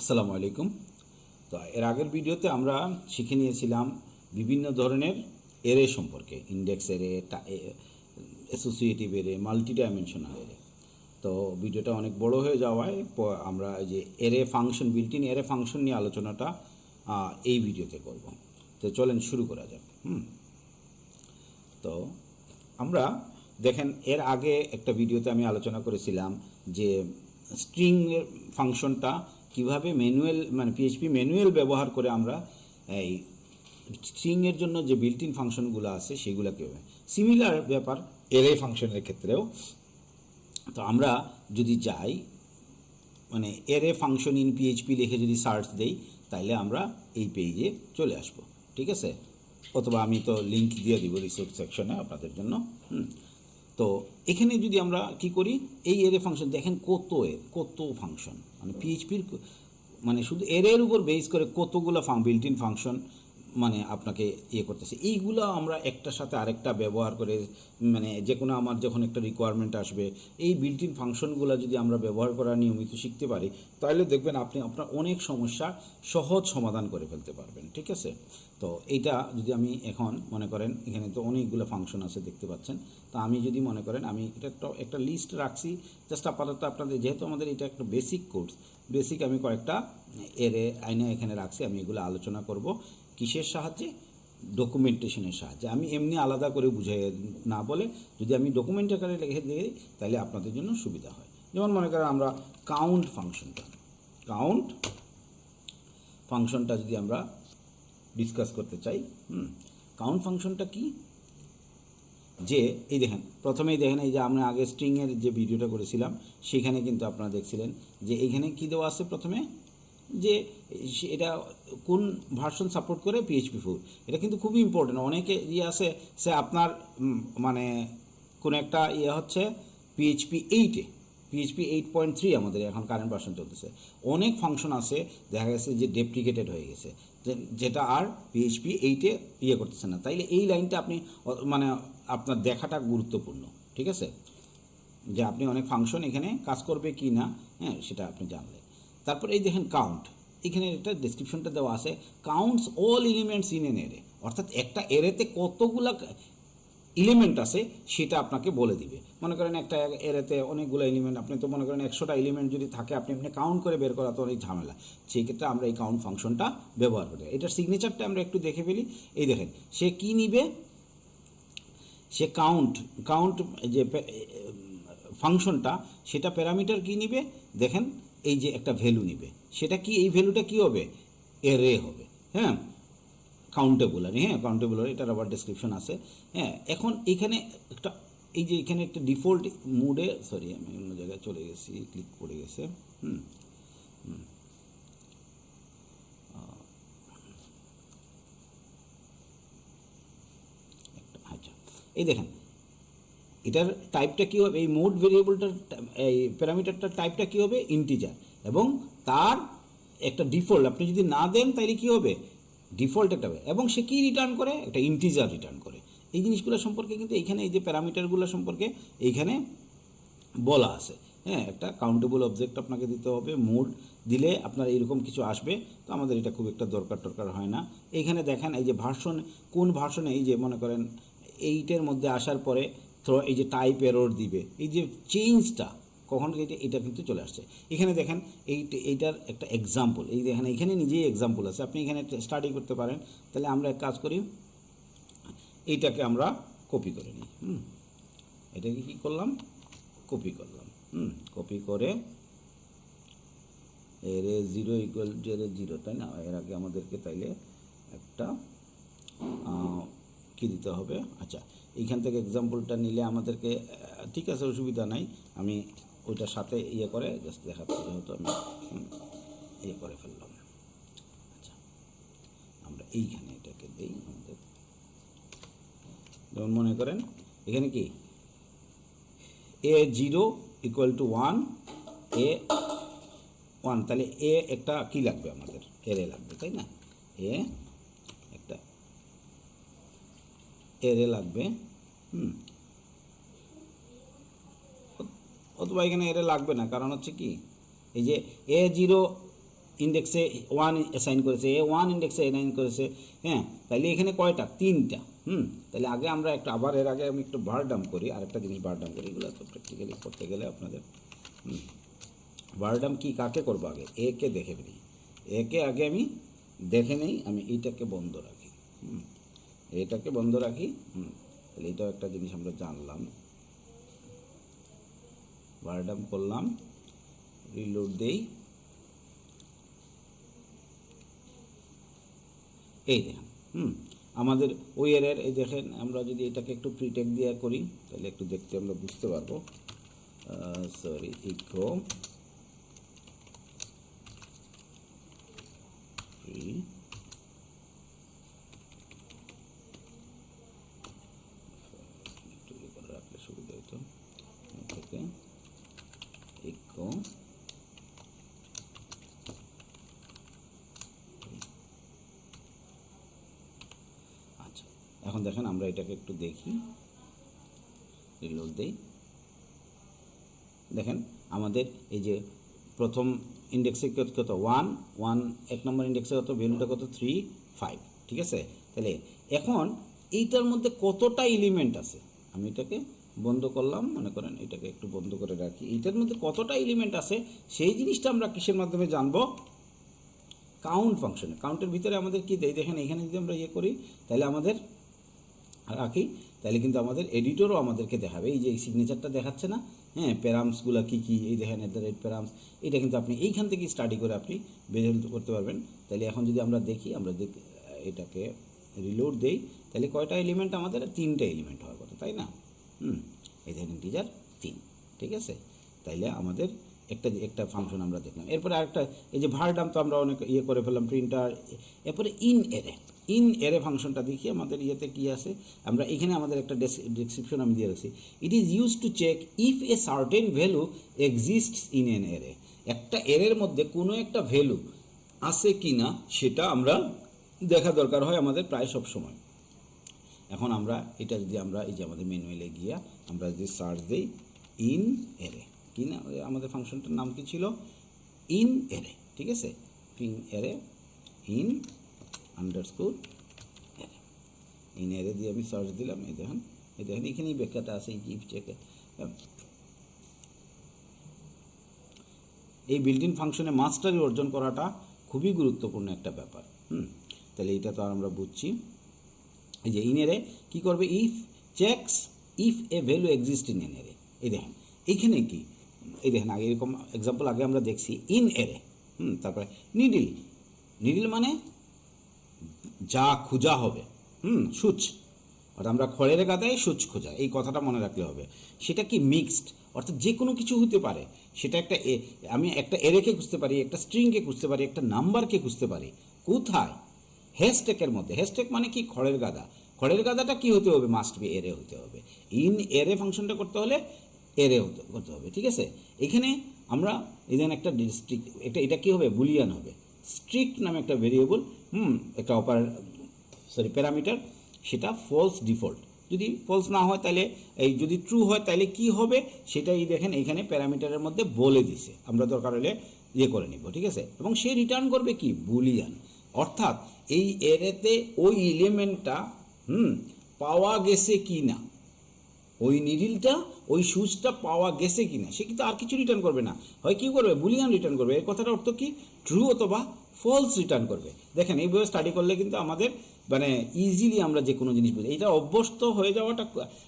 আসসালামু আলাইকুম। তো এর আগের ভিডিওতে আমরা শিখে নিয়েছিলাম বিভিন্ন ধরনের এরে সম্পর্কে ইন্ডেক্স এরে অ্যাসোসিয়েটিভ এরে মাল্টি ডাইমেনশনাল এরে তো ভিডিওটা অনেক বড় হয়ে যাওয়ায় আমরা যে এরে ফাংশন বিল্টিন এরে ফাংশন নিয়ে আলোচনাটা এই ভিডিওতে করব। তো চলেন শুরু করা যাক, হুম। তো আমরা দেখেন, এর আগে একটা ভিডিওতে আমি আলোচনা করেছিলাম যে স্ট্রিং ফাংশনটা কীভাবে ম্যানুয়াল মানে পিএইচপি ম্যানুয়াল ব্যবহার করে আমরা এই স্ট্রিংয়ের জন্য যে বিল্ট ইন ফাংশনগুলো আছে সেগুলো কীভাবে সিমিলার ব্যাপার এরে ফাংশনের ক্ষেত্রেও। তো আমরা যদি যাই মানে এরে ফাংশন ইন পিএইচপি লিখে যদি সার্চ দেই তাহলে আমরা এই পেজে চলে আসব। ঠিক আছে? অথবা আমি তো লিংক দিয়ে দিব রিসোর্স সেকশনে আপনাদের জন্য। হুম। তো এখানে যদি আমরা কি করি, এই এরে ফাংশন দেখেন কত এর, কত ফাংশন মানে পিএইচপির মানে শুধু এরের উপর বেস করে কতগুলো বিল্ট ইন ফাংশন মানে আপনাকে ইয়ে করতেছে। এইগুলো আমরা একটার সাথে আরেকটা ব্যবহার করে মানে যে কোনো আমার যখন একটা রিকোয়ারমেন্ট আসবে, এই বিল্ট ইন ফাংশনগুলো যদি আমরা ব্যবহার করা নিয়মিত শিখতে পারি, তাহলে দেখবেন আপনি আপনার অনেক সমস্যা সহজ সমাধান করে ফেলতে পারবেন, ঠিক আছে? তো এইটা যদি আমি এখন মনে করেন, এখানে তো অনেকগুলো ফাংশন আছে দেখতে পাচ্ছেন, তো আমি যদি মনে করেন, আমি এটা একটা একটা লিস্ট রাখছি জাস্ট আপাতত আপনাদের, যেহেতু আমাদের এটা একটা বেসিক কোর্স বেসিক আমি কয়েকটা এরে আইনে এখানে রাখছি, আমি এগুলো আলোচনা করব। কিসের সাহায্যে? ডকুমেন্টেশনের সাহায্যে। আমি এমনি আলাদা করে বুঝাই না বলে যদি আমি ডকুমেন্ট আকারে লিখে দিই, তাহলে আপনাদের জন্য সুবিধা হয়। যেমন মনে করেন আমরা কাউন্ট ফাংশনটা। কাউন্ট ফাংশনটা যদি আমরা ডিসকাস করতে চাই, হুম কাউন্ট ফাংশনটা কি? যে, এই দেখেন, প্রথমেই দেখেন এই যে আমরা আগে স্ট্রিংয়ের যে ভিডিওটা করেছিলাম, সেখানে কিন্তু আপনারা দেখছিলেন যে এইখানে কি দেওয়া আছে প্রথমে? যে এটা কোন ভার্সন সাপোর্ট করে? পিএইচপি ফোর এটা কিন্তু খুবই ইম্পর্টেন্ট অনেকে ইয়ে আছে, সে আপনার মানে কোন একটা ইয়ে হচ্ছে পিএইচপি এইটে পিএইচপি এইট পয়েন্ট থ্রি আমাদের এখন কারেন্ট ভার্সন চলতেছে। অনেক ফাংশন আছে, দেখা গেছে যে ডেপ্লিকেটেড হয়ে গেছে। যেটা আর পিএইচপি এইটে ইয়ে করতেছে না। তাইলে এই লাইনটা আপনি মানে আপনার দেখাটা গুরুত্বপূর্ণ। ঠিক আছে? যে, আপনি অনেক ফাংশন এখানে কাজ করবে কি না হ্যাঁ সেটা আপনি জানলেন তারপর এই দেখেন কাউন্ট এখানে একটা ডেসক্রিপশনটা দেওয়া আছে counts all elements in an array অর্থাৎ একটা এরেতে কতগুলা এলিমেন্ট আছে, সেটা আপনাকে বলে দিবে। মনে করেন একটা এরেতে অনেকগুলো এলিমেন্ট আপনি তো মনে করেন একশোটা এলিমেন্ট যদি থাকে, আপনি আপনি কাউন্ট করে বের করা তো অনেক ঝামেলা। সেই ক্ষেত্রে আমরা এই কাউন্ট ফাংশনটা ব্যবহার করি। এটার সিগনেচারটা আমরা একটু দেখে ফেলি। এই দেখেন, সে কী নিবে? সে কাউন্ট কাউন্ট যে ফাংশনটা সেটা প্যারামিটার কী নিবে? দেখেন এই যে একটা ভ্যালু নিবে, সেটা কি, এই ভ্যালুটা কি হবে? এরে হবে হ্যাঁ? কাউন্টেবল আর হ্যাঁ? কাউন্টেবল এটার আবার ডেসক্রিপশন আছে হ্যাঁ? এখন এখানে একটা, এই যে এখানে একটা ডিফল্ট মুডে সরি আমি অন্য জায়গায় চলে গেছি ক্লিক করে গেছে, হুম হুম। আচ্ছা এই দেখেন এটার টাইপটা কী হবে? এই মোড ভেরিয়েবলটার এই প্যারামিটারটার টাইপটা কী হবে? ইন্টিজার এবং তার একটা ডিফল্ট আপনি যদি না দেন তাহলে কী হবে? ডিফল্ট একটা হবে। এবং সে কী রিটার্ন করে? একটা ইন্টিজার রিটার্ন করে। এই জিনিসগুলো সম্পর্কে কিন্তু এইখানে এই যে প্যারামিটারগুলো সম্পর্কে এইখানে বলা আছে। হ্যাঁ একটা কাউন্টেবল অবজেক্ট আপনাকে দিতে হবে। মোড দিলে আপনার এরকম কিছু আসবে। তো আমাদের এটা খুব একটা দরকার টরকার হয় না। এইখানে দেখেন এই যে ভার্সন, কোন ভার্সনে এই যে মনে করেন, এইটের মধ্যে আসার পরে থ্রো এই যে টাইপ এরর দিবে, এই যে চেঞ্জটা কখন এটা এটা কিন্তু চলে আসছে। এখানে দেখেন, এই এইটার একটা এক্সাম্পল এই দেখেন এখানে নিজেই এক্সাম্পল আছে। আপনি এখানে স্টাডি করতে পারেন, তাহলে আমরা এক কাজ করি, এইটাকে আমরা কপি করে নিই, হুম? এটাকে কী করলাম? কপি করলাম, হুম? কপি করে, এর জিরো ইকুয়াল এর জিরো তাই না? এর আগে আমাদেরকে তাইলে একটা কি দিতে হবে? আচ্ছা এইখান থেকে এক্সাম্পলটা নিলে আমাদেরকে ঠিক আছে, অসুবিধা নাই। আমি ওইটার সাথে ইয়ে করে জাস্ট দেখাচ্ছি, যেহেতু আমি ইয়ে করে ফেললাম। আচ্ছা আমরা এইখানে এটাকে দিই আমাদের। যেমন মনে করেন, এখানে কি? A zero equal to one a one তাহলে এ একটা কি লাগবে আমাদের? এরে লাগবে, তাই না? এ একটা এরে লাগবে। অথবা এখানে এরে লাগবে না, কারণ হচ্ছে কি, এই যে এ জিরো ইন্ডেক্সে ওয়ান অ্যাসাইন করেছে এ ওয়ান ইন্ডেক্সে অ্যাসাইন করেছে হ্যাঁ তাহলে এখানে কয়টা? তিনটা, হুম। তাহলে আগে আমরা একটু, আবার এর আগে আমি একটু বার ডাম করি, আরেকটা জিনিস বার ডাম করি, এগুলো তো প্র্যাকটিক্যালি করতে গেলে আপনাদের, হুম। বারডাম কি কাকে করব আগে? একে দেখে নিই একে আগে আমি দেখে নেই, আমি এইটাকে বন্ধ রাখি, হুম। এটাকে বন্ধ রাখি, হুম। তাহলে এটাও একটা জিনিস আমরা জানলাম। বারডাম করলাম রিলোড দেই। এই দেখেন, হুম, আমাদের ওই এর এই দেখেন, আমরা যদি এটাকে একটু প্রিটেক দিয়ে করি, তাহলে একটু দেখতে আমরা বুঝতে পারব। সরি ইকো free একটু ইয়ে করে রাখলে সুবিধা হতো থেকে ইকো আচ্ছা এখন দেখেন আমরা এটাকে একটু দেখি। রিলোড দেই। দেখেন, আমাদের এই যে প্রথম ইন্ডেক্সে কত কত? ওয়ান ওয়ান এক নম্বর ইন্ডেক্সে কত? ভ্যালুটা কত? থ্রি ফাইভ ঠিক আছে? তাহলে এখন এইটার মধ্যে কতটা এলিমেন্ট আছে? আমি এটাকে বন্ধ করলাম, মনে করেন এটাকে একটু বন্ধ করে রাখি। এইটার মধ্যে কতটা এলিমেন্ট আছে? সেই জিনিসটা আমরা কিসের মাধ্যমে জানব? কাউন্ট ফাংশনে কাউন্টের ভিতরে আমাদের কি দেয়? দেখেন, এখানে যদি আমরা ইয়ে করি, তাহলে আমাদের রাখি, তাহলে কিন্তু আমাদের এডিটরও আমাদেরকে দেখাবে। এই যে এই সিগনেচারটা দেখাচ্ছে না হ্যাঁ প্যারামসগুলো কী কী, এই দেখেন অ্যাট দ্য রেট প্যারামস এটা কিন্তু আপনি এইখান থেকে স্টাডি করে আপনি বের করতে পারবেন। তাহলে এখন যদি আমরা দেখি, আমরা এটাকে রিলোড দেই, তাহলে কয়টা এলিমেন্ট আমাদের? তিনটা এলিমেন্ট হওয়ার কথা, তাই না? হুম, এই দেখেন টিজার তিন, ঠিক আছে? তাইলে আমাদের একটা একটা ফাংশন আমরা দেখলাম। এরপরে আরেকটা, এই যে ভারডাম তো আমরা অনেক ইয়ে করে ফেললাম প্রিন্টার এরপরে ইন এরে ইন এরে ফাংশনটা দেখি, আমাদের ইয়েতে কি আছে? আমরা এখানে আমাদের একটা ডেসক্রিপশন আমি দিয়ে রাখছি। It is use to check if a certain value exist in an array একটা এরের মধ্যে কোনো একটা ভ্যালু আছে কি না সেটা আমরা দেখা দরকার হয় আমাদের প্রায় সব সময়। এখন আমরা এটা যদি আমরা, এই যে আমাদের ম্যানুয়ালে গিয়া আমরা যদি সার্চ দিই ইন এরে কি না আমাদের ফাংশনটার নাম কি ছিল? ইন এরে ঠিক আছে? ইন এরে ইন আন্ডারস্কোর এরে ইন এরে দিয়ে আমি সার্চ দিলাম, এই দেখেন এই দেখেন, এখানেই ব্যাখ্যাটা আছে, এই ইফ চেকে এই বিল্ডিং ফাংশনে মাস্টারি অর্জন করাটা খুবই গুরুত্বপূর্ণ একটা ব্যাপার, হুম? তাহলে এটা তো আমরা বুঝছি। এই যে ইনেরে কি করবে? If checks if a value exist in array এই দেখেন, এইখানে কি? এই দেখেন, আগে এরকম এক্সাম্পল আগে আমরা দেখছি ইন এরে হুম? তারপরে নিডিল নিডিল মানে যা খোঁজা হবে। হুম, সুচ। অর্থাৎ আমরা খড়ের গাদায় সুচ খোঁজা, এই কথাটা মনে রাখলে হবে। সেটা কি মিক্সড? অর্থাৎ যে কোনো কিছু হতে পারে। সেটা একটা আমি একটা এরেকে খুঁজতে পারি, একটা স্ট্রিংকে খুঁজতে পারি, একটা নাম্বারকে খুঁজতে পারি। কোথায়? হ্যাশট্যাগের মধ্যে। হ্যাশট্যাগ মানে কি? খড়ের গাদা। খড়ের গাদাটা কি হতে হবে? মাস্ট বি এরে হতে হবে। ইন এরে ফাংশনটা করতে হলে এরে হতে, করতে হবে, ঠিক আছে? এখানে আমরা এখানে একটা ডিস্ট্রিক্ট এটা এটা কী হবে? বুলিয়ান হবে। স্ট্রিক্ট নামে একটা ভেরিয়েবল হুম, একটা অপার সরি প্যারামিটার সেটা ফলস ডিফল্ট যদি ফলস না হয় তাহলে, এই যদি ট্রু হয় তাহলে কি হবে? সেটাই দেখেন এখানে প্যারামিটারের মধ্যে বলে দিছে। আমরা দরকার হলে ইয়ে করে নিব, ঠিক আছে? এবং সে রিটার্ন করবে কি? বুলিয়ান। অর্থাৎ এই এরেতে ওই এলিমেন্টটা হুম, পাওয়া গেছে কি না ওই নিডিলটা ওই সুচটা পাওয়া গেছে কি না সে কিন্তু আর কিছু রিটার্ন করবে না। হয় কি করবে? বুলিয়ান রিটার্ন করবে। এর কথাটা অর্থ কি? ট্রু অথবা ফলস রিটার্ন করবে। দেখেন এইভাবে স্টাডি করলে কিন্তু আমাদের মানে ইজিলি আমরা যে কোনো জিনিস বুঝি। এটা অভ্যস্ত হয়ে যাওয়াটা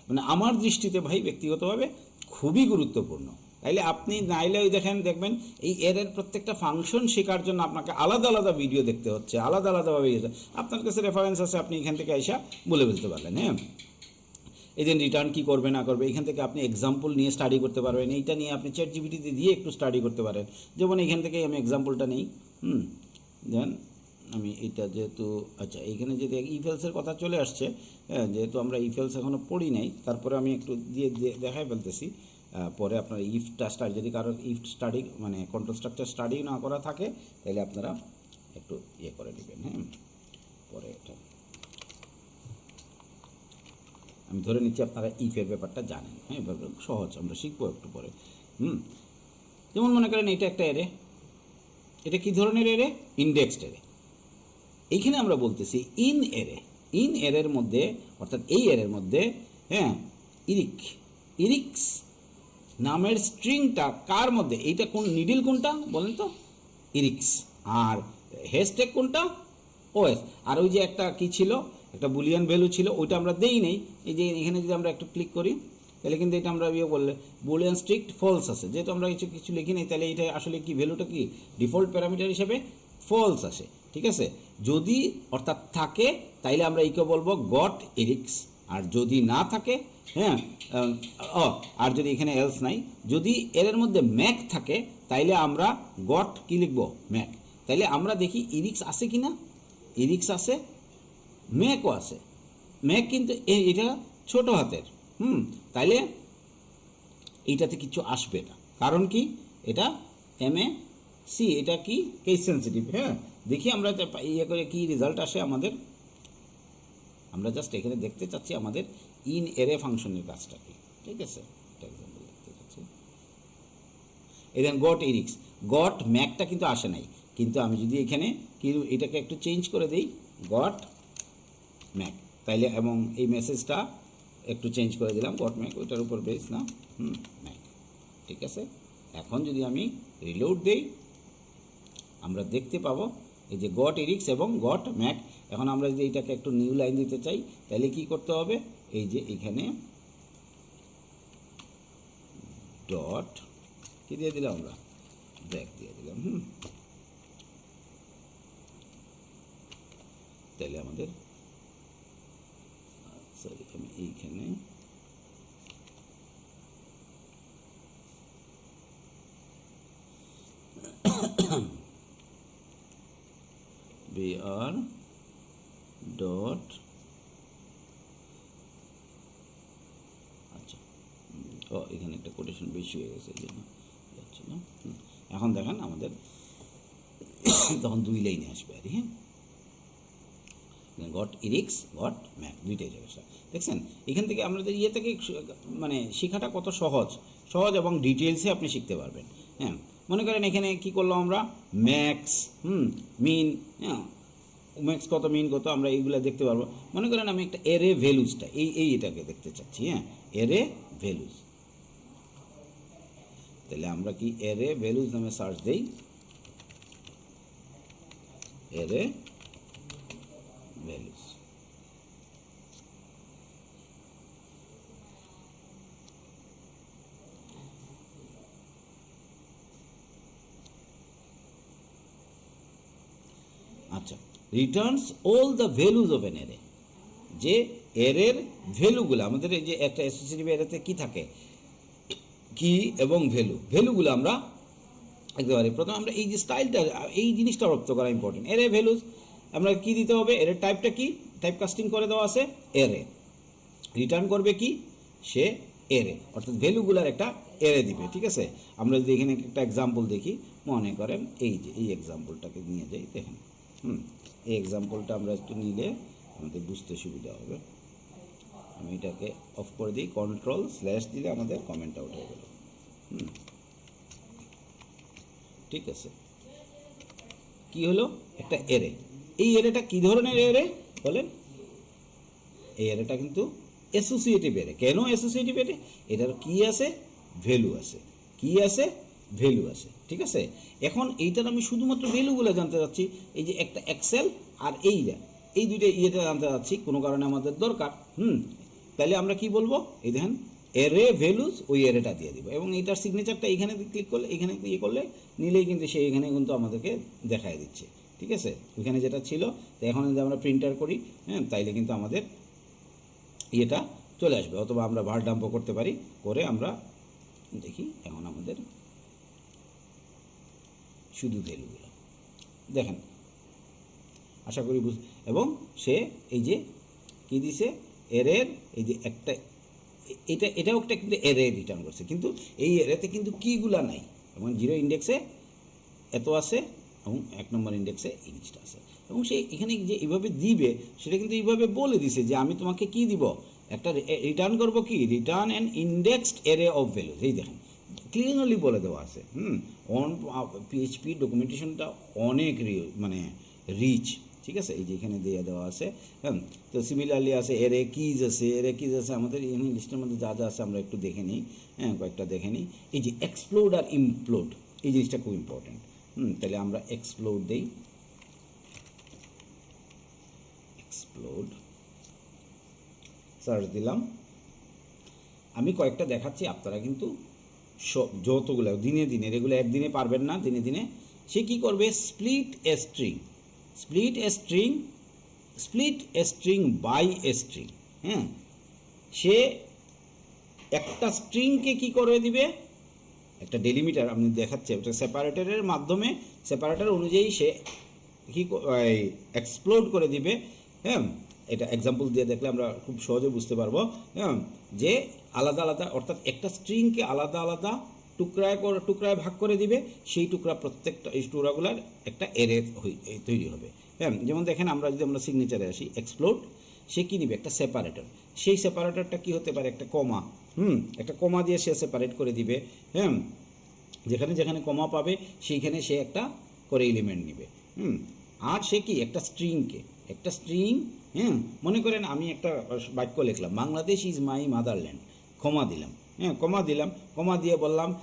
মানে আমার দৃষ্টিতে ভাই ব্যক্তিগতভাবে খুবই গুরুত্বপূর্ণ। তাইলে আপনি নাইলে ওই দেখেন, দেখবেন এই এরের প্রত্যেকটা ফাংশন শেখার জন্য আপনাকে আলাদা আলাদা ভিডিও দেখতে হচ্ছে, আলাদা আলাদাভাবে ইয়ে- আপনার কাছে রেফারেন্স আছে, আপনি এখান থেকে এসে বলে ফেলতে পারলেন হ্যাঁ? এই যে রিটার্ন কী করবে, না করবে, এখান থেকে আপনি এক্সাম্পল নিয়ে স্টাডি করতে পারবেন। এইটা নিয়ে আপনি চ্যাট জিবিটিতে দিয়ে একটু স্টাডি করতে পারেন। যেমন এখান থেকে আমি এক্সাম্পলটা নেই, হুম? দেন আমি এটা যেহেতু আচ্ছা এইখানে যদি ইফেলসের কথা চলে আসছে হ্যাঁ যেহেতু আমরা ইফেলস এখনও পড়ি নাই, তারপরে আমি একটু দিয়ে দেখাই ফেলতেছি। পরে আপনার ইফটা স্টাডি যদি কারোর ইফ স্টাডি মানে কন্ট্রোল স্ট্রাকচার স্টাডি না করা থাকে, তাহলে আপনারা একটু ইয়ে করে নেবেন হ্যাঁ? পরে এটা। আমি ধরে নিচ্ছি আপনারা ইফের ব্যাপারটা জানেন হ্যাঁ? সহজ, আমরা শিখব একটু পরে, হুম? যেমন মনে করেন এটা একটা এরে এটা কি ধরনের এরে ইন্ডেক্সড এরে এইখানে আমরা বলতেছি ইন এরে ইন এরের মধ্যে, অর্থাৎ এই এরের মধ্যে হ্যাঁ ইরিক। ইরিক্স নামের স্ট্রিংটা কার মধ্যে? এইটা কোন নিডিল কোনটা বলেন তো? ইরিক্স। আর হ্যাশট্যাগ কোনটা? ওএস আর ওই যে একটা কি ছিল? একটা বুলিয়ান ভ্যালু ছিল, ওইটা আমরা দেই নেই। এই যে এখানে যদি আমরা একটু ক্লিক করি তাহলে কিন্তু এটা আমরা ইয়ে বললে বুলিয়ান স্ট্রিক্ট ফলস আছে যেহেতু আমরা কিছু কিছু লিখি নেই, তাহলে এটা আসলে কি ভ্যালুটা কি? ডিফল্ট প্যারামিটার হিসেবে ফলস আসে, ঠিক আছে? যদি অর্থাৎ থাকে, তাইলে আমরা এইকে বলব গট এরিক্স আর যদি না থাকে হ্যাঁ ও আর যদি এখানে এলস নাই, যদি এর মধ্যে ম্যাক থাকে, তাইলে আমরা গট কি লিখব? ম্যাক। তাইলে আমরা দেখি ইরিক্স আছে কি না ইরিক্স আছে ম্যাকও আছে ম্যাক কিন্তু এটা ছোট হাতের। হুম, তাইলে এইটাতে কিছু আসবে না। কারণ কি? এটা এম এ সি এটা কি? কেস সেন্সিটিভ হ্যাঁ? দেখি আমরা ইয়ে করে কি রেজাল্ট আসে আমাদের। আমরা জাস্ট এখানে দেখতে চাচ্ছি আমাদের ইন এরে ফাংশনের কাজটা কি ঠিক আছে? একটা এই দেন গট এরিক্স গট ম্যাকটা কিন্তু আসে নাই। কিন্তু আমি যদি এখানে কি এটাকে একটু চেঞ্জ করে দিই গট ম্যাক তাইলে এবং এই মেসেজটা একটু চেঞ্জ করে দিলাম গট ম্যাক ওইটার উপর বেস না। হুম ম্যাক ঠিক আছে? এখন যদি আমি রিলোড দেই, আমরা দেখতে পাবো এই যে গট এরিক্স এবং গট ম্যাক এখন আমরা যদি এটাকে একটু নিউ লাইন দিতে চাই, তাহলে কি করতে হবে? এই যে এখানে ডট কি দিয়ে দিলাম আমরা? ব্যাক দিয়ে দিলাম, হুম। তাহলে আমাদের এইখানে। br ডট আচ্ছা ও, এখানে একটা কোটেশন বেশি হয়ে গেছে, এই জন্য যাচ্ছে না। এখন দেখেন আমাদের তখন দুই লাইনে আসবে আর হ্যাঁ? গট ইরিক্স, গট ম্যাক, দুইটাই যাবে দেখছেন? এখান থেকে আমাদের ইয়ে থেকে মানে শেখাটা কত সহজ। সহজ এবং ডিটেলসে আপনি শিখতে পারবেন। হ্যাঁ? মনে করেন এখানে কি করলাম আমরা? ম্যাক্স, হুম, মিন হ্যাঁ ম্যাক্স কত, মিন কত, আমরা এইগুলো দেখতে পারব। মনে করেন আমি একটা এরে ভ্যালুজটা এই এই এটাকে দেখতে চাচ্ছি হ্যাঁ? এরে ভ্যালুজ তাহলে আমরা কি এরে ভ্যালুজ নামে সার্চ দেই? এরে ভ্যালুস আচ্ছা returns all the values of an array যে এরের ভ্যালুগুলো, আমাদের এই যে একটা অ্যাসোসিয়েটিভ এরেতে কি থাকে? কি এবং ভ্যালু? ভ্যালুগুলো আমরা পারি। প্রথমে আমরা এই যে স্টাইলটা এই জিনিসটা রপ্ত করা ইম্পর্টেন্ট এরে ভ্যালুজ আমরা কি দিতে হবে? এর টাইপটা কি? টাইপ কাস্টিং করে দেওয়া আছে এরে রিটার্ন করবে কি? সে এরে অর্থাৎ ভ্যালুগুলার একটা এরে দিবে, ঠিক আছে? আমরা যদি এখানে একটা এক্সাম্পল দেখি, মনে করেন এই যে, এই এক্সাম্পলটাকে নিয়ে যাই, দেখেন। হুম, এই এক্সাম্পলটা আমরা একটু নিলে আমাদের বুঝতে সুবিধা হবে। আমি এটাকে অফ করে দিই কন্ট্রোল স্ল্যাশ দিলে আমাদের কমেন্টটা উঠে গেল। হুম, ঠিক আছে। কি হলো? একটা এরে এই এরেটা কি ধরনের এরে বলেন। এই এরেটা কিন্তু অ্যাসোসিয়েটিভ এরে কেন অ্যাসোসিয়েটিভ এরে এটার কি আছে? ভ্যালু আছে। কি আছে? ভ্যালু আছে। ঠিক আছে? এখন এইটার আমি শুধুমাত্র ভ্যালুগুলো জানতে চাচ্ছি। এই যে একটা এক্সেল আর এইটা। এই দুইটা ইয়েটা জানতে চাচ্ছি। কোনো কারণে আমাদের দরকার। হুম? তাহলে আমরা কি বলব? এই দেখেন এরে ভ্যালুজ ওই এরেটা দিয়ে দিব। এবং এইটার সিগনেচারটা এখানে ক্লিক করলে, এখানে ইয়ে করলে, নিলেই কিন্তু সে এখানে কিন্তু আমাদেরকে দেখায় দিচ্ছে। ঠিক আছে? ওইখানে যেটা ছিল, তো এখন যদি আমরা প্রিন্টার করি হ্যাঁ তাইলে কিন্তু আমাদের ইয়েটা চলে আসবে। অথবা আমরা ভার ডাম্প করতে পারি, করে আমরা দেখি এখন আমাদের শুধু ভ্যালুগুলো। দেখেন, আশা করি বুঝ, এবং সে এই যে কি দিছে? এরের এই যে একটা, এটা, এটাও একটা কিন্তু এরে রিটার্ন করছে। কিন্তু এই এরেতে কিন্তু কিগুলা নাই। এবং জিরো ইন্ডেক্সে এত আছে এবং এক নম্বর ইন্ডেক্সে এই জিনিসটা আছে। এবং সে এখানে যে এইভাবে দিবে, সেটা কিন্তু এইভাবে বলে দিছে যে আমি তোমাকে কি দিব? একটা রিটার্ন করব কি? Return an indexed array of value এই দেখেন ক্লিয়ারলি বলে দেওয়া আছে, হুম? অন পিএইচপি ডকুমেন্টেশনটা অনেক মানে রিচ ঠিক আছে? এই যে এখানে দিয়ে দেওয়া আছে হ্যাঁ তো সিমিলারলি আছে এরে কিজ আছে এরে কিজ আছে, আমাদের ইংলিশটার মধ্যে যা যা আছে আমরা একটু দেখে নিই হ্যাঁ কয়েকটা দেখে নিই। এই যে এক্সপ্লোড আর ইমপ্লোড এই জিনিসটা খুব ইম্পর্টেন্ট হুম তাহলে আমরা এক্সপ্লোর দিই। এক্সপ্লোর সার্চ দিলাম। আমি কয়েকটা দেখাচ্ছি, আপনারা কিন্তু যতগুলো, দিনে দিনে, এগুলো একদিনে পারবেন না, দিনে দিনে। সে কি করবে? Split a string split a string split a string by a string হ্যাঁ? সে একটা স্ট্রিংকে কি করে দিবে? একটা ডেলিমিটার আপনি দেখাচ্ছে, ওটা সেপারেটরের মাধ্যমে সেপারেটার অনুযায়ী সে কি এক্সপ্লোড করে দিবে হ্যাঁ? এটা এক্সাম্পল দিয়ে দেখলে আমরা খুব সহজে বুঝতে পারব হ্যাঁ? যে আলাদা আলাদা, অর্থাৎ একটা স্ট্রিংকে আলাদা আলাদা টুকরায় করে টুকরায় ভাগ করে দিবে, সেই টুকরা প্রত্যেকটা, এই টুকরাগুলার একটা এরে তৈরি হবে হ্যাঁ? যেমন দেখেন আমরা যদি আমরা সিগনেচারে আসি এক্সপ্লোড সে কী নিবে? একটা সেপারেটর সেই সেপারেটরটা কি হতে পারে? একটা কমা হুম, একটা কমা দিয়ে সে সেপারেট করে দিবে হ্যাঁ? যেখানে যেখানে কমা পাবে, সেইখানে সে একটা করে এলিমেন্ট নিবে, হুম? আর সে কি? একটা স্ট্রিংকে একটা স্ট্রিং হ্যাঁ? মনে করেন আমি একটা বাক্য লিখলাম, Bangladesh is my motherland comma দিলাম হ্যাঁ? কমা দিলাম, কমা দিয়ে বললাম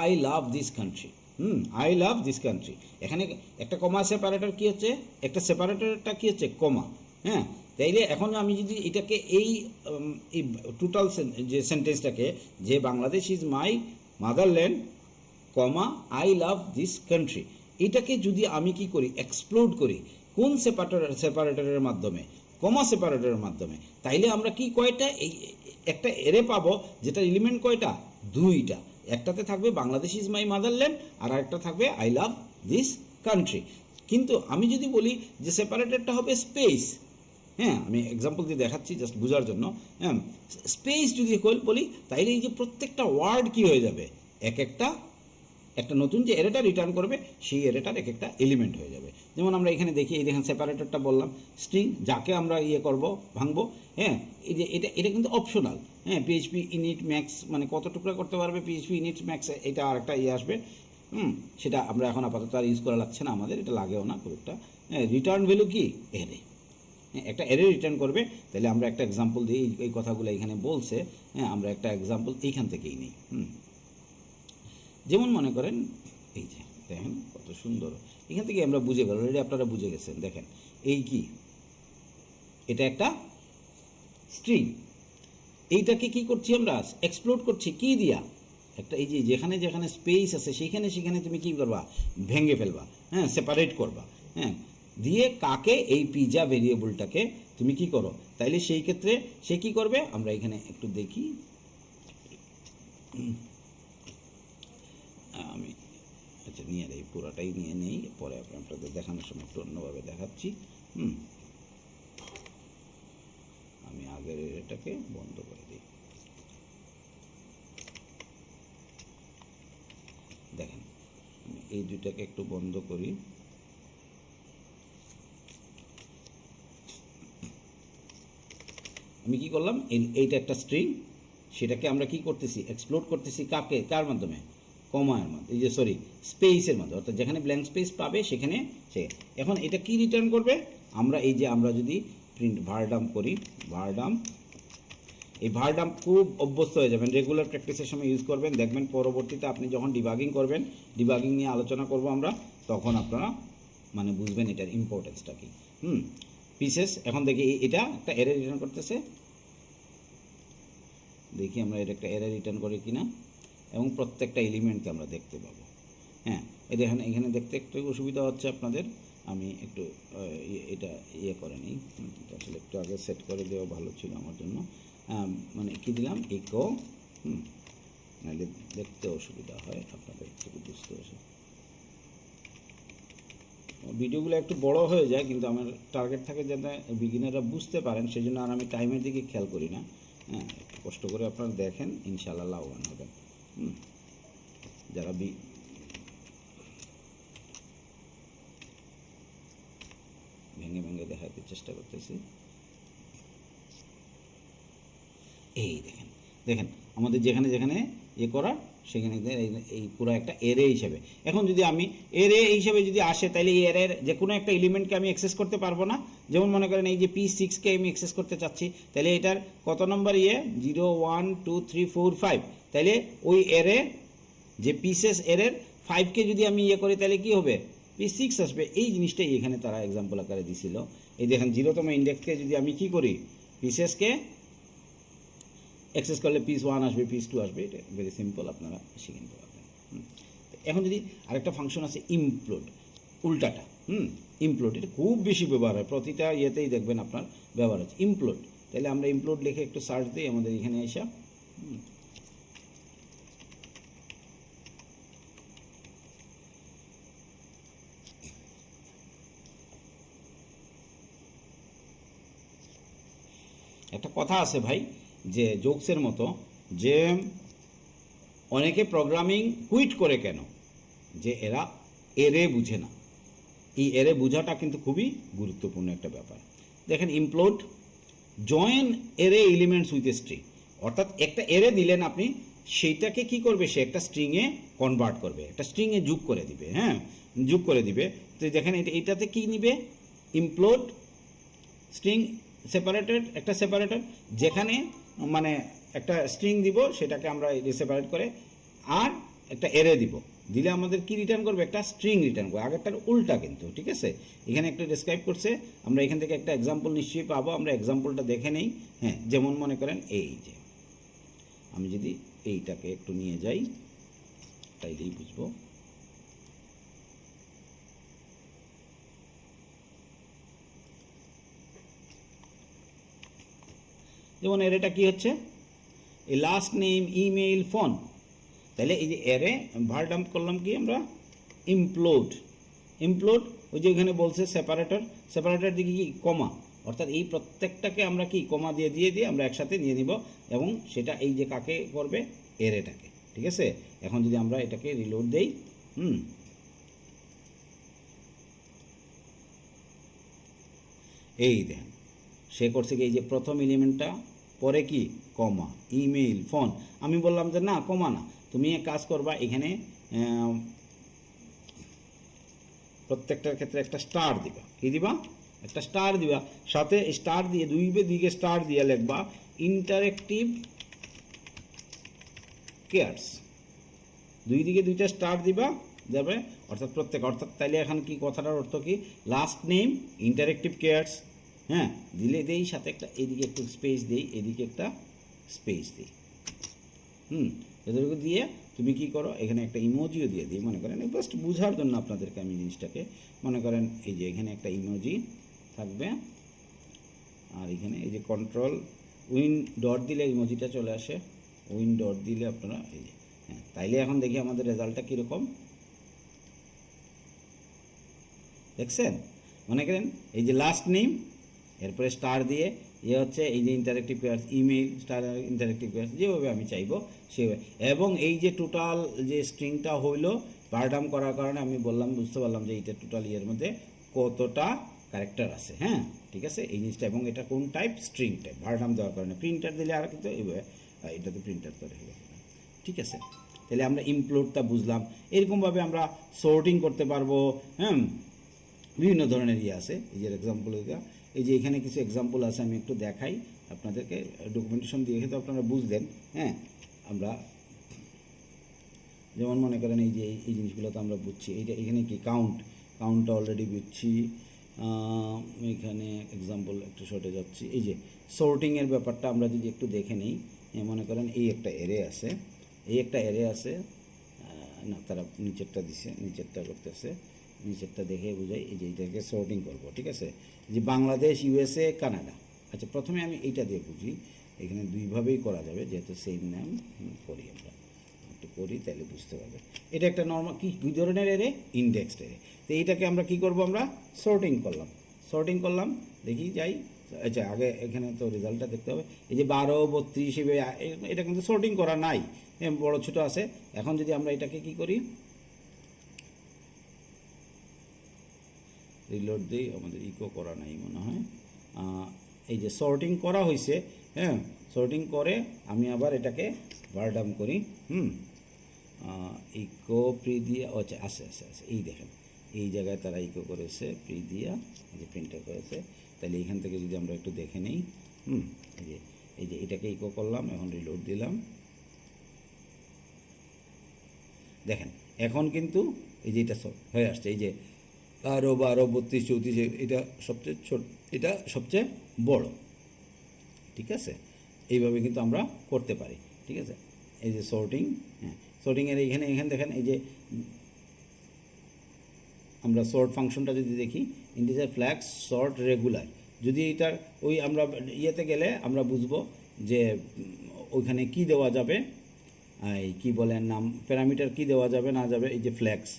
I love this country hmm? I love this country এখানে একটা কমা সেপারেটর কী হচ্ছে? একটা সেপারেটরটা কী হচ্ছে? কমা হ্যাঁ? তাইলে এখন আমি যদি এটাকে এই টোটাল যে সেন্টেন্সটাকে যে Bangladesh is my motherland comma I love this country এটাকে যদি আমি কি করি এক্সপ্লোড করি, কোন সেপারেটর সেপারেটরের মাধ্যমে কমা সেপারেটরের মাধ্যমে, তাইলে আমরা কি কয়টা, এই, একটা এরে পাবো যেটা এলিমেন্ট কয়টা? দুইটা। একটাতে থাকবে বাংলাদেশ ইজ মাই মাদারল্যান্ড আর একটা থাকবে আই লাভ দিস কান্ট্রি কিন্তু আমি যদি বলি যে সেপারেটরটা হবে স্পেস হ্যাঁ আমি এক্সাম্পল দিয়ে দেখাচ্ছি জাস্ট বোঝার জন্য। হ্যাঁ স্পেস যদি বলি, তাইলে এই যে প্রত্যেকটা ওয়ার্ড কি হয়ে যাবে? এক একটা একটা নতুন যে এরেটা রিটার্ন করবে, সেই এরেটার এক একটা এলিমেন্ট হয়ে যাবে। যেমন আমরা এখানে দেখি, এই দেখেন সেপারেটরটা বললাম স্ট্রিং যাকে আমরা ইয়ে করব, ভাঙবো হ্যাঁ এই যে এটা এটা কিন্তু অপশনাল হ্যাঁ পিএইচপি ইনিট ম্যাক্স মানে কত টুকরা করতে পারবে? পিএইচপি ইনিট ম্যাক্স এটা আরেকটা ইয়ে আসবে। হুম, সেটা আমরা এখন আপাতত আর ইউজ করা লাগছে না আমাদের, এটা লাগেও না খুব একটা। হ্যাঁ রিটার্ন ভ্যালু কি? এরে একটা এরে রিটার্ন করবে, তাহলে আমরা একটা এক্সাম্পল দিই এই- কথাগুলো এখানে বলছে হ্যাঁ আমরা একটা এক্সাম্পল এইখান থেকেই নিই, হুম। যেমন মনে করেন, এই যে, দেখেন কত সুন্দর, এখান থেকে আমরা বুঝে গেল অলরেডি আপনারা বুঝে গেছেন, দেখেন, এই কি? এটা একটা স্ট্রিং এইটাকে কি করছি আমরা? এক্সপ্লোর করছি, কি দিয়া? একটা এই যে, যেখানে যেখানে স্পেস আছে সেইখানে সেখানে তুমি কি করবা? ভেঙে ফেলবা হ্যাঁ সেপারেট করবা হ্যাঁ। দিয়ে কাকে এই পিজা ভেরিয়েবলটাকে তুমি কি করো? তাইলে সেই ক্ষেত্রে সে কি করবে? আমরা এখানে একটু দেখি। আমি আচ্ছা নিয়ে নেই, পুরোটাই নিয়ে নেই। পরে আপনাদের দেখানোর সময় একটু অন্যভাবে দেখাচ্ছি। হুম। আমি আগের এটাকে বন্ধ করে দিই। দেখেন, আমি এই দুইটাকে একটু বন্ধ করি। আমি কি করলাম? এই- এইটা একটা স্ট্রিং সেটাকে আমরা কি করতেছি? এক্সপ্লোর করতেছি কাকে? কার মাধ্যমে? কমার মাধ্যমে, এই যে সরি স্পেসের মাধ্যমে, অর্থাৎ যেখানে ব্ল্যাঙ্ক স্পেস পাবে, সেখানে সে। এখন এটা কি রিটার্ন করবে? আমরা এই যে, আমরা যদি প্রিন্ট ভারডাম করি ভারডাম এই ভারডাম খুব অভ্যস্ত হয়ে যাবেন। রেগুলার প্র্যাকটিসের সময় ইউজ করবেন। দেখবেন পরবর্তীতে আপনি যখন ডিবাগিং করবেন ডিবাগিং নিয়ে আলোচনা করব আমরা, তখন আপনারা মানে বুঝবেন এটার ইম্পর্টেন্সটা কি। হুম পিসেস এখন দেখি, এটা একটা এরে রিটার্ন করতেছে। দেখি আমরা এটা একটা এরে রিটার্ন করে কিনা এবং প্রত্যেকটা এলিমেন্টকে আমরা দেখতে পাবো। হ্যাঁ এই দেখেন এখানে দেখতে একটু অসুবিধা হচ্ছে আপনাদের। আমি একটু এটা ইয়ে করে নিই। আসলে একটু আগে সেট করে দেওয়া ভালো ছিল আমার জন্য। মানে কি দিলাম? ইকো হুম, নাহলে দেখতে অসুবিধা হয়, আপনাদের একটু বুঝতে অসুবিধা ভিডিওগুলো একটু বড় হয়ে যায়, কিন্তু আমার টার্গেট থাকে যাতে বিগিনাররা বুঝতে পারেন সেই জন্য আর আমি টাইমের দিকে খেয়াল করি না। হ্যাঁ কষ্ট করে আপনারা দেখেন ইনশাল্লাহ লাভবান হবেন। যারা বি ভেঙে ভেঙে দেখাতে চেষ্টা করতেছি। এই দেখেন দেখেন, আমাদের যেখানে যেখানে ইয়ে করা, সেখানে এই পুরো একটা এরে হিসেবে। এখন যদি আমি এরে হিসেবে যদি আসে, তাহলে এই এরের যে কোনো একটা এলিমেন্টকে আমি অ্যাক্সেস করতে পারব না। যেমন মনে করেন এই যে পি সিক্সকে আমি অ্যাক্সেস করতে চাচ্ছি, তাহলে এটার কত নম্বর ইয়ে? Zero one two three four five তাহলে ওই এরে যে পিসেস এরের ফাইভকে যদি আমি ইয়ে করি, তাহলে কি হবে? পি সিক্স আসবে। এই জিনিসটাই এখানে তারা এক্সাম্পল আকারে দিছিল। এই দেখেন জিরোতম ইন্ডেক্সকে যদি আমি কি করি? পিসেসকে অ্যাক্সেস করলে পিস ওয়ান আসবে পিস টু আসবে। এটা ভেরি সিম্পল আপনারা শিখে নিতে পারবেন। এখন যদি আরেকটা ফাংশন আছে ইমপ্লোড উল্টাটা। হুম ইমপ্লোড এটা খুব বেশি ব্যবহার হয়। প্রতিটা ইয়েতেই দেখবেন আপনার ব্যবহার হচ্ছে। ইমপ্লোড তাহলে আমরা ইমপ্লোড লিখে একটু সার্চ দিই, আমাদের এখানে এসে। একটা কথা আছে ভাই, যে জোকসের মতো, যে অনেকে প্রোগ্রামিং কুইট করে কেন? যে এরা এরে বুঝে না। এই এরে বোঝাটা কিন্তু খুবই গুরুত্বপূর্ণ একটা ব্যাপার। দেখেন implode join array elements with a string অর্থাৎ একটা এরে দিলেন আপনি, সেইটাকে কি করবে? সে একটা স্ট্রিংয়ে কনভার্ট করবে। একটা স্ট্রিংয়ে যোগ করে দিবে হ্যাঁ? যোগ করে দিবে। তো দেখেন এটা, এটাতে কী নিবে? ইমপ্লোড স্ট্রিং সেপারেটেড একটা সেপারেটেড যেখানে মানে একটা স্ট্রিং দিব, সেটাকে আমরা সেপারেট করে, আর একটা এরে দিব। দিলে আমাদের কি রিটার্ন করবে? একটা স্ট্রিং রিটার্ন করবে। আগেরটার উল্টা কিন্তু, ঠিক আছে? এখানে একটা ডিসক্রাইব করছে। আমরা এখান থেকে একটা এক্সাম্পল নিশ্চয়ই পাবো। আমরা এক্সাম্পলটা দেখে নেই। হ্যাঁ যেমন মনে করেন এই যে। আমি যদি এইটাকে একটু নিয়ে যাই, তাইলেই বুঝব। যেমন এর এটা কি হচ্ছে? এই লাস্ট নেম ইমেইল ফোন তাহলে এই যে এরে ভার ডাম্প করলাম কি আমরা? ইমপ্লোড ইমপ্লোড ওই যে এখানে বলছে সেপারেটর সেপারেটর দিকে কি? কমা অর্থাৎ এই প্রত্যেকটাকে আমরা কি? কমা দিয়ে দিয়ে দিয়ে আমরা একসাথে নিয়ে নিব এবং সেটা এই যে কাকে করবে? এরেটাকে ঠিক আছে? এখন যদি আমরা এটাকে রিলোড দেই, হুম। এই দেখেন, সে করছে কি? এই যে প্রথম এলিমেন্টটা পরে কি? কমা ইমেইল ফোন আমি বললাম যে না কমা না। তুমি এক কাজ করবা, এখানে প্রত্যেকটার ক্ষেত্রে একটা স্টার দিবা। কি দিবা? একটা স্টার দিবা। সাথে স্টার দিয়ে, দুই দিকে স্টার দিয়ে লিখবা ইন্টারেক্টিভ কেয়ার্স দুই দিকে দুইটা স্টার দিবা, যাবে, অর্থাৎ প্রত্যেক, অর্থাৎ তাইলে এখন কি, কথাটার অর্থ কি? লাস্ট নেম ইন্টারেক্টিভ কেয়ার্স হ্যাঁ? দিলে দেই, সাথে একটা, এদিকে একটু স্পেস দেই, এদিকে একটা স্পেস দিই। হুম? এদেরকে দিয়ে তুমি কি করো? এখানে একটা ইমোজিও দিয়ে দিই, মনে করেন। জাস্ট বোঝার জন্য আপনাদেরকে আমি জিনিসটাকে, মনে করেন এই যে এখানে একটা ইমোজি থাকবে। আর এখানে এই যে কন্ট্রোল উইন ডট দিলে ইমোজিটা চলে আসে। উইন ডট দিলে আপনারা এই যে হ্যাঁ তাইলে এখন দেখি আমাদের রেজাল্টটা কীরকম। দেখছেন? মনে করেন এই যে লাস্ট নেম এরপরে স্টার দিয়ে ইয়ে হচ্ছে এই যে interactive pairs email star interactive pairs যেভাবে আমি চাইব সেভাবে। এবং এই যে টোটাল যে স্ট্রিংটা হইল পারডাম করার কারণে আমি বললাম বুঝতে পারলাম যে এইটা টোটাল ইয়ের মধ্যে কতটা ক্যারেক্টার আছে হ্যাঁ? ঠিক আছে? এই জিনিসটা এবং এটা কোন টাইপ স্ট্রিং টাইপ ভারডাম দেওয়ার কারণে। প্রিন্টার দিলে আর কিন্তু এইভাবে আহ, এটাতে প্রিন্টার হয়ে গেল ঠিক আছে? তাহলে আমরা ইমপ্লোডটা বুঝলাম। এরকমভাবে আমরা সোর্টিং করতে পারব হ্যাঁ বিভিন্ন ধরনের ইয়ে আছে। এই যে এক্সাম্পল এই যে এখানে কিছু এক্সাম্পল আছে, আমি একটু দেখাই। আপনাদেরকে ডকুমেন্টেশন দিয়ে তো আপনারা বুঝলেন হ্যাঁ? আমরা যেমন মনে করেন এই যে এই- জিনিসগুলো তো আমরা বুঝছি। এইটা এখানে কি কাউন্ট কাউন্টটা অলরেডি বুঝছি। এখানে এক্সাম্পল একটু শর্টে যাচ্ছি। এই যে সোর্টিংয়ের ব্যাপারটা আমরা যদি একটু দেখে নিই মনে করেন এই একটা এরে আছে। এই একটা এরে আছে না, তারা নিচেরটা দিছে, নিচেরটা করতেছে। নিচেরটা দেখে বোঝাই, এই যে এইটাকে সোর্টিং করব, ঠিক আছে? যে বাংলাদেশ, ইউএসএ, কানাডা। আচ্ছা প্রথমে আমি এইটা দিয়ে বুঝি। এখানে দুইভাবেই করা যাবে, যেহেতু সেম নাম করি আমরা। একটু করি, তাহলে বুঝতে পারবে। এটা একটা নর্মাল কি কী ধরনের এরে ইন্ডেক্সড এরে তো এইটাকে আমরা কি করব আমরা? সর্টিং করলাম। সর্টিং করলাম, দেখি যাই। আচ্ছা আগে এখানে তো রেজাল্টটা দেখতে হবে। এই যে বারো, বত্রিশ এটা কিন্তু সর্টিং করা নাই। বড় ছোট আছে। এখন যদি আমরা এটাকে কি করি? রিলোড দিই, আমাদের ইকো করা নাই মনে হয়। এই যে সর্টিং করা হয়েছে হ্যাঁ সর্টিং করে আমি আবার এটাকে বারডাম করি, হুম। ইকো প্রিদিয়া ও আচ্ছা আছে আছে আছে, এই দেখেন, এই জায়গায় তারা ইকো করেছে প্রিদিয়া এই যে প্রিন্টার করেছে। তাহলে এখান থেকে যদি আমরা একটু দেখে নিই, হুম, এই যে এই যে এটাকে ইকো করলাম, এখন রিলোড দিলাম। দেখেন, এখন কিন্তু এই যে এটা হয়ে আসছে, এই যে বারো বারো বত্রিশ, চৌত্রিশ এটা সবচেয়ে ছোট, এটা সবচেয়ে বড়। ঠিক আছে? এইভাবে কিন্তু আমরা করতে পারি। ঠিক আছে? এই যে শর্টিং হ্যাঁ শর্টিংয়ের এইখানে এখানে দেখেন, এই যে আমরা শর্ট ফাংশনটা যদি দেখি ইন্টিজার ফ্ল্যাক্স শর্ট রেগুলার যদি এটার ওই আমরা ইয়েতে গেলে আমরা বুঝব যে ওইখানে কি দেওয়া যাবে, এই কী বলেন নাম প্যারামিটার কি দেওয়া যাবে, না যাবে, এই যে ফ্ল্যাক্স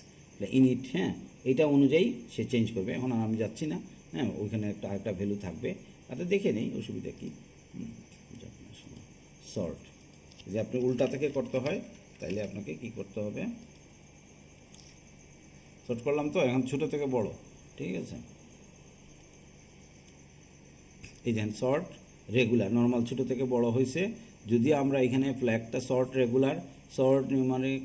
ইনিট হ্যাঁ এটা অনুযায়ী সে চেঞ্জ করবে। এখন আর আমি যাচ্ছি না। হ্যাঁ ওইখানে একটা একটা ভ্যালু থাকবে। তাতে দেখে নেই, অসুবিধা কী? শর্ট যদি আপনি উল্টা থেকে করতে হয়, তাইলে আপনাকে কি করতে হবে? শর্ট করলাম তো, এখন ছোটো থেকে বড়, ঠিক আছে? এই দেখেন শর্ট রেগুলার নর্মাল ছোটো থেকে বড় হয়েছে। যদি আমরা এখানে ফ্ল্যাগটা sort regular sort numeric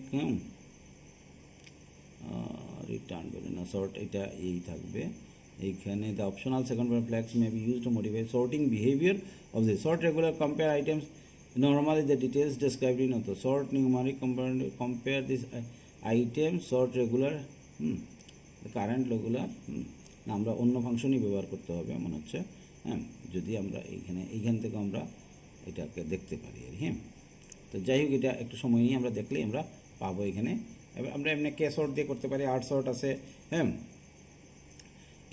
return বলে না। শর্ট এটা এই থাকবে। এইখানে the optional second point flags may be use to modify sorting behaviour of the sort regular compare items normally the details described in auto sort numeric compare this uh, item sort regular হুম current regular না আমরা অন্য ফাংশনই ব্যবহার করতে হবে মনে হচ্ছে হ্যাঁ যদি আমরা এইখানে এইখান থেকে আমরা এটাকে দেখতে পারি আর হ্যাঁ। তো যাই হোক এটা একটু সময় নিয়ে আমরা দেখলেই আমরা পাবো এখানে। আমরা এমনি কে শর্ট দিয়ে করতে পারি আর্ট শর্ট আছে হ্যাঁ?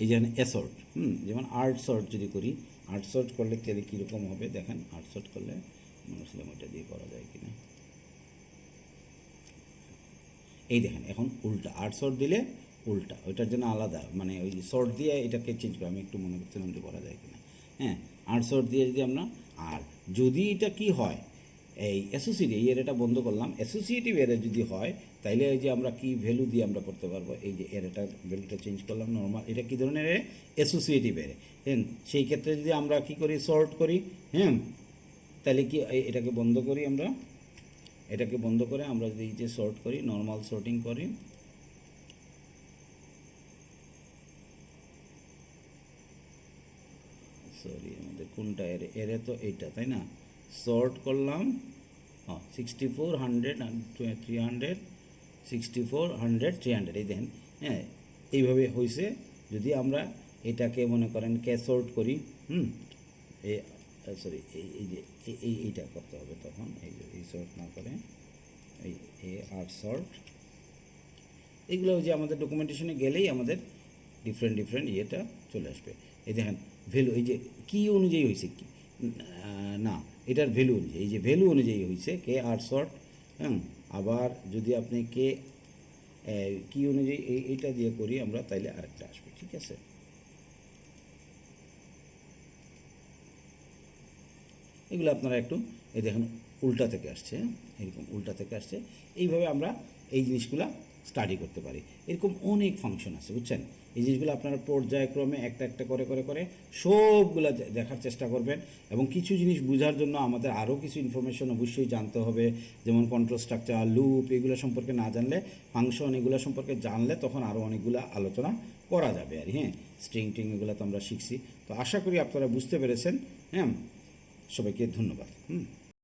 এই যেমন অ্যাসর্ট হুম? যেমন আর্ট শর্ট যদি করি আর্ট শর্ট করলে তাহলে কীরকম হবে? দেখেন আর্ট শর্ট করলে মুসলিম ওইটা দিয়ে করা যায় কিনা। এই দেখেন, এখন উল্টা আর্ট শর্ট দিলে উল্টা, ওইটার জন্য আলাদা মানে ওই শর্ট দিয়ে এটাকে চেঞ্জ করে, আমি একটু মনে করছিলাম যে করা যায় কিনা। হ্যাঁ আর্ট শর্ট দিয়ে যদি আমরা, আর যদি এটা কি হয়, এই অ্যাসোসিয়েটিভ এই এরিয়াটা বন্ধ করলাম অ্যাসোসিয়েটিভ এরিয়া যদি হয় তাইলে এই যে আমরা কি ভ্যালু দিয়ে আমরা করতে পারব? এই যে এরিয়াটা ভ্যালুটা চেঞ্জ করলাম নর্মাল এটা কী ধরনের? অ্যাসোসিয়েটিভ এরিয়া হ্যাঁ সেই ক্ষেত্রে যদি আমরা কি করি? শর্ট করি হ্যাঁ তাহলে কি এটাকে বন্ধ করি আমরা? এটাকে বন্ধ করে আমরা যদি যে শর্ট করি নর্মাল শর্টিং করি সরি আমাদের কোনটা? এরে এরে তো এইটা, তাই না? শর্ট করলাম হ্যাঁ sixty four hundred three hundred sixty four hundred three hundred এই দেখেন হ্যাঁ এইভাবে হয়েছে যদি আমরা এটাকে মনে করেন কে শর্ট করি, হুম এই সরি এই এই যে এই- এই, এইটা করতে হবে তখন, এই যে, এই শর্ট না করে, এই, এ, আর শর্ট এগুলো যে আমাদের ডকুমেন্টেশনে গেলেই আমাদের ডিফারেন্ট ডিফারেন্ট ইয়েটা চলে আসবে। এই দেখেন ভ্যালু এই যে, কি অনুযায়ী হয়েছে কি, না, এটার ভ্যালু অনুযায়ী, এই যে ভ্যালু অনুযায়ী হয়েছে কে আর শর্ট হ্যাঁ আবার যদি আপনি কে কি অনুযায়ী এই এইটা দিয়ে করি আমরা, তাইলে আরেকটা আসবে, ঠিক আছে? এগুলো আপনারা একটু, এই দেখেন, উল্টা থেকে আসছে হ্যাঁ? এরকম উল্টা থেকে আসছে। এইভাবে আমরা এই জিনিসগুলা স্টাডি করতে পারি। এরকম অনেক ফাংশন আছে, বুঝছেন? এই জিনিসগুলো আপনারা পর্যায়ক্রমে একটা একটা করে করে করে সবগুলা দেখার চেষ্টা করবেন এবং কিছু জিনিস বোঝার জন্য আমাদের আরও কিছু ইনফরমেশন অবশ্যই জানতে হবে। যেমন কন্ট্রোল স্ট্রাকচার লুপ এগুলো সম্পর্কে না জানলে ফাংশন এগুলো সম্পর্কে জানলে তখন আরও অনেকগুলো আলোচনা করা যাবে আর হ্যাঁ? স্ট্রিং টিং এগুলো তো আমরা শিখছি। তো আশা করি আপনারা বুঝতে পেরেছেন হ্যাঁ? সবাইকে ধন্যবাদ, হুম?